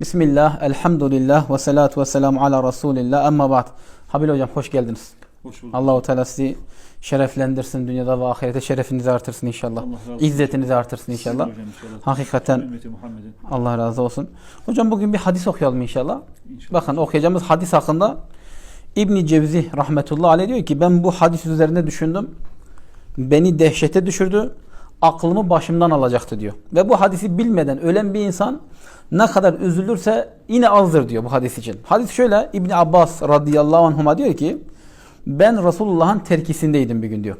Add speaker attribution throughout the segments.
Speaker 1: Bismillah, elhamdülillah ve salatu ve selamu ala Resulillah. Amma ba'd. Habil hocam hoş geldiniz.
Speaker 2: Hoş bulduk.
Speaker 1: Allahu Teala sizi şereflendirsin dünyada ve ahirete şerefinizi artırsın inşallah. İzzetinizi artırsın inşallah.
Speaker 2: Hocam inşallah.
Speaker 1: Hakikaten Allah razı olsun. Hocam bugün bir hadis okuyalım inşallah.
Speaker 2: inşallah.
Speaker 1: Bakın okuyacağımız hadis hakkında İbn Cevzi rahmetullah aleyh diyor ki ben bu hadis üzerine düşündüm. Beni dehşete düşürdü. Aklımı başımdan alacaktı diyor. Ve bu hadisi bilmeden ölen bir insan ne kadar üzülürse yine azdır diyor bu hadis için. Hadis şöyle İbn Abbas radıyallahu anhuma diyor ki ben Resulullah'ın terkisindeydim bir gün diyor.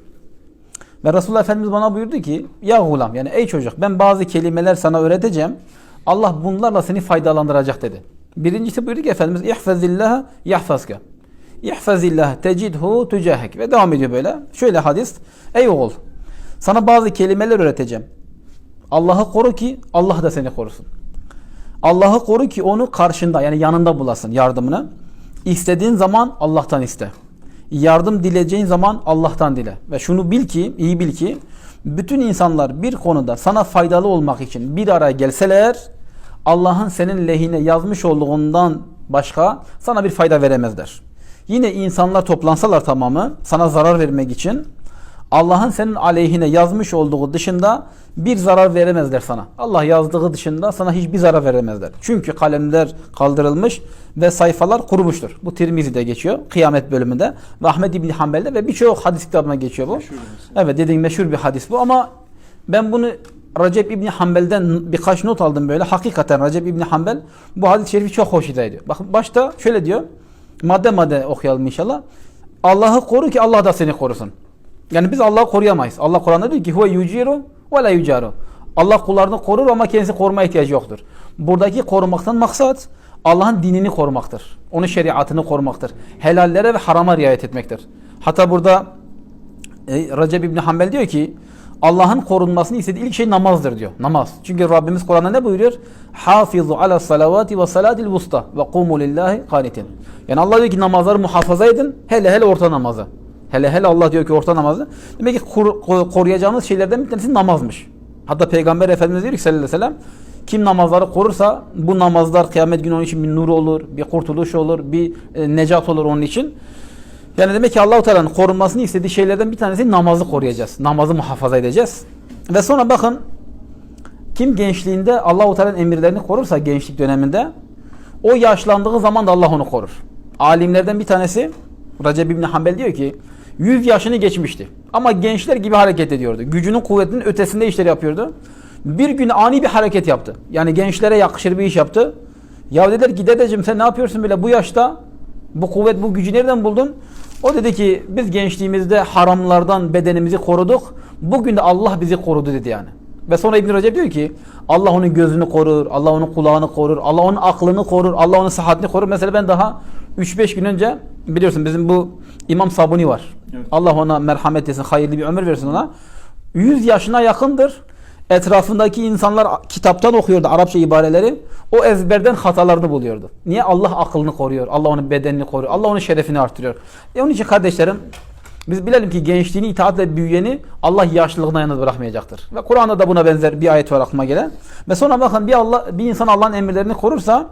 Speaker 1: Ve Resulullah Efendimiz bana buyurdu ki ya gulam yani ey çocuk ben bazı kelimeler sana öğreteceğim. Allah bunlarla seni faydalandıracak dedi. Birincisi buyurdu ki Efendimiz ihfazillah yahfazka. İhfazillah tecidhu tücahek. Ve devam ediyor böyle. Şöyle hadis. Ey oğul sana bazı kelimeler öğreteceğim. Allah'ı koru ki Allah da seni korusun. Allah'ı koru ki onu karşında yani yanında bulasın yardımını. İstediğin zaman Allah'tan iste. Yardım dileyeceğin zaman Allah'tan dile. Ve şunu bil ki, iyi bil ki bütün insanlar bir konuda sana faydalı olmak için bir araya gelseler Allah'ın senin lehine yazmış olduğundan başka sana bir fayda veremezler. Yine insanlar toplansalar tamamı sana zarar vermek için Allah'ın senin aleyhine yazmış olduğu dışında bir zarar veremezler sana. Allah yazdığı dışında sana hiçbir zarar veremezler. Çünkü kalemler kaldırılmış ve sayfalar kurumuştur. Bu Tirmizi'de geçiyor. Kıyamet bölümünde. Ve Ahmed İbni Hanbel'de ve birçok hadis kitabına geçiyor bu.
Speaker 2: Meşhur.
Speaker 1: Evet dediğim meşhur bir hadis bu ama ben bunu Recep İbni Hanbel'den birkaç not aldım böyle. Hakikaten Recep İbni Hanbel bu hadis-i şerifi çok hoşuna ediyor. Bakın başta şöyle diyor. Madde madde okuyalım inşallah. Allah'ı koru ki Allah da seni korusun. Yani biz Allah'ı koruyamayız. Allah Kur'an'da diyor ki huve yuciru ve la yucaru. Allah kullarını korur ama kendisi korumaya ihtiyacı yoktur. Buradaki korumaktan maksat Allah'ın dinini korumaktır. Onun şeriatını korumaktır. Helallere ve harama riayet etmektir. Hatta burada e, Recep İbni Hanbel diyor ki Allah'ın korunmasını istediği ilk şey namazdır diyor. Namaz. Çünkü Rabbimiz Kur'an'da ne buyuruyor? Hafizu ala salavati ve salatil vusta ve kumu lillahi kanitin. Yani Allah diyor ki namazları muhafaza edin. Hele hele orta namazı. Hele hele Allah diyor ki orta namazı. Demek ki kor- koruyacağımız şeylerden bir tanesi namazmış. Hatta Peygamber Efendimiz diyor ki sallallahu aleyhi ve sellem kim namazları korursa bu namazlar kıyamet günü onun için bir nur olur, bir kurtuluş olur, bir e, necat olur onun için. Yani demek ki Allahu Teala'nın korunmasını istediği şeylerden bir tanesi namazı koruyacağız. Namazı muhafaza edeceğiz. Ve sonra bakın kim gençliğinde Allahu Teala'nın emirlerini korursa gençlik döneminde o yaşlandığı zaman da Allah onu korur. Alimlerden bir tanesi Recep İbni Hanbel diyor ki 100 yaşını geçmişti. Ama gençler gibi hareket ediyordu. Gücünün kuvvetinin ötesinde işler yapıyordu. Bir gün ani bir hareket yaptı. Yani gençlere yakışır bir iş yaptı. Ya dediler ki dedeciğim sen ne yapıyorsun böyle bu yaşta? Bu kuvvet, bu gücü nereden buldun? O dedi ki biz gençliğimizde haramlardan bedenimizi koruduk. Bugün de Allah bizi korudu dedi yani. Ve sonra İbn Recep diyor ki Allah onun gözünü korur, Allah onun kulağını korur, Allah onun aklını korur, Allah onun sıhhatini korur. Mesela ben daha 3-5 gün önce biliyorsun bizim bu İmam Sabuni var.
Speaker 2: Evet.
Speaker 1: Allah ona merhamet etsin, hayırlı bir ömür versin ona. 100 yaşına yakındır. Etrafındaki insanlar kitaptan okuyordu Arapça ibareleri. O ezberden hatalarını buluyordu. Niye? Allah aklını koruyor. Allah onun bedenini koruyor. Allah onun şerefini artırıyor. E onun için kardeşlerim biz bilelim ki gençliğini itaatle büyüyeni Allah yaşlılığına yalnız bırakmayacaktır. Ve Kur'an'da da buna benzer bir ayet var aklıma gelen. Ve sonra bakın bir Allah bir insan Allah'ın emirlerini korursa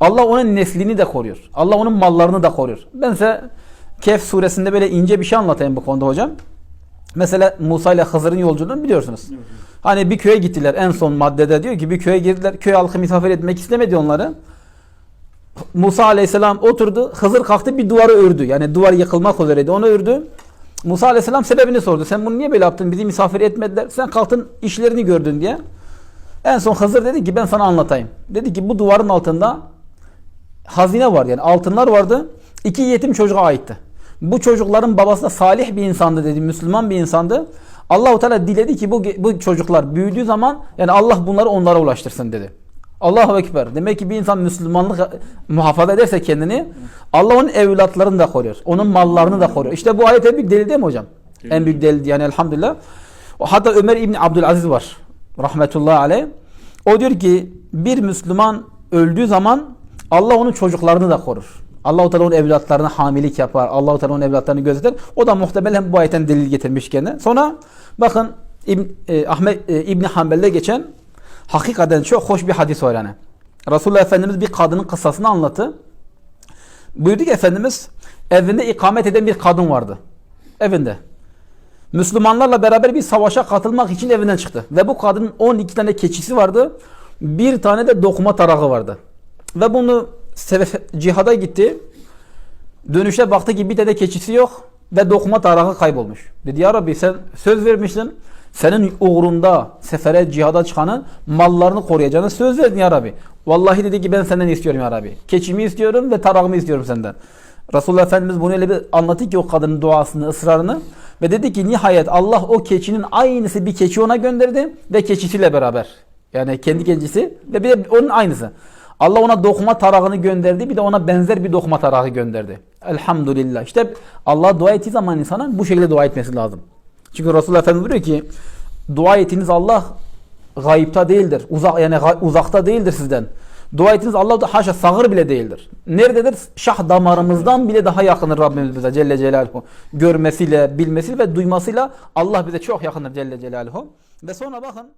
Speaker 1: Allah onun neslini de koruyor. Allah onun mallarını da koruyor. Ben size Kehf suresinde böyle ince bir şey anlatayım bu konuda hocam. Mesela Musa ile Hızır'ın yolculuğunu biliyorsunuz.
Speaker 2: Evet.
Speaker 1: Hani bir köye gittiler en son maddede diyor ki bir köye girdiler. Köy halkı misafir etmek istemedi onları. Musa aleyhisselam oturdu. Hızır kalktı bir duvarı ördü. Yani duvar yıkılmak üzereydi. Onu ördü. Musa aleyhisselam sebebini sordu. Sen bunu niye böyle yaptın? Bizi misafir etmediler. Sen kalktın işlerini gördün diye. En son Hızır dedi ki ben sana anlatayım. Dedi ki bu duvarın altında hazine var yani altınlar vardı. İki yetim çocuğa aitti. Bu çocukların babası da salih bir insandı dedi. Müslüman bir insandı. Allahu Teala diledi ki bu bu çocuklar büyüdüğü zaman yani Allah bunları onlara ulaştırsın dedi. Allahu ekber. Demek ki bir insan Müslümanlık muhafaza ederse kendini Allah onun evlatlarını da koruyor. Onun mallarını da koruyor. İşte bu ayet en büyük delil değil mi hocam?
Speaker 2: Delil.
Speaker 1: En büyük delil yani elhamdülillah. Hatta Ömer İbni Abdülaziz var. Rahmetullahi aleyh. O diyor ki bir Müslüman öldüğü zaman Allah onun çocuklarını da korur. Allah-u Teala onun evlatlarına hamilik yapar. Allah-u Teala onun evlatlarını gözetir. O da muhtemelen bu ayetten delil getirmiş kendine. Sonra bakın İbn, e, Ahmet e, İbni Hanbel'de geçen hakikaten çok hoş bir hadis var yani. Resulullah Efendimiz bir kadının kıssasını anlattı. Buyurdu ki Efendimiz evinde ikamet eden bir kadın vardı. Evinde. Müslümanlarla beraber bir savaşa katılmak için evinden çıktı. Ve bu kadının 12 tane keçisi vardı. Bir tane de dokuma tarağı vardı. Ve bunu cihada gitti. Dönüşte baktı ki bir tane keçisi yok ve dokuma tarağı kaybolmuş. Dedi ya Rabbi sen söz vermiştin. Senin uğrunda sefere cihada çıkanı mallarını koruyacağını söz verdin ya Rabbi. Vallahi dedi ki ben senden istiyorum ya Rabbi. Keçimi istiyorum ve tarağımı istiyorum senden. Resulullah Efendimiz bunu öyle bir anlattı ki o kadının duasını, ısrarını. Ve dedi ki nihayet Allah o keçinin aynısı bir keçi ona gönderdi ve keçisiyle beraber. Yani kendi keçisi ve bir de onun aynısı. Allah ona dokuma tarağını gönderdi bir de ona benzer bir dokuma tarağı gönderdi. Elhamdülillah. İşte Allah dua ettiği zaman insana bu şekilde dua etmesi lazım. Çünkü Resulullah Efendimiz diyor ki dua ettiğiniz Allah gayipta değildir. Uzak yani uzakta değildir sizden. Dua ettiğiniz Allah da haşa sağır bile değildir. Nerededir? Şah damarımızdan bile daha yakındır Rabbimiz bize Celle Celaluhu. Görmesiyle, bilmesiyle ve duymasıyla Allah bize çok yakındır Celle Celaluhu. Ve sonra bakın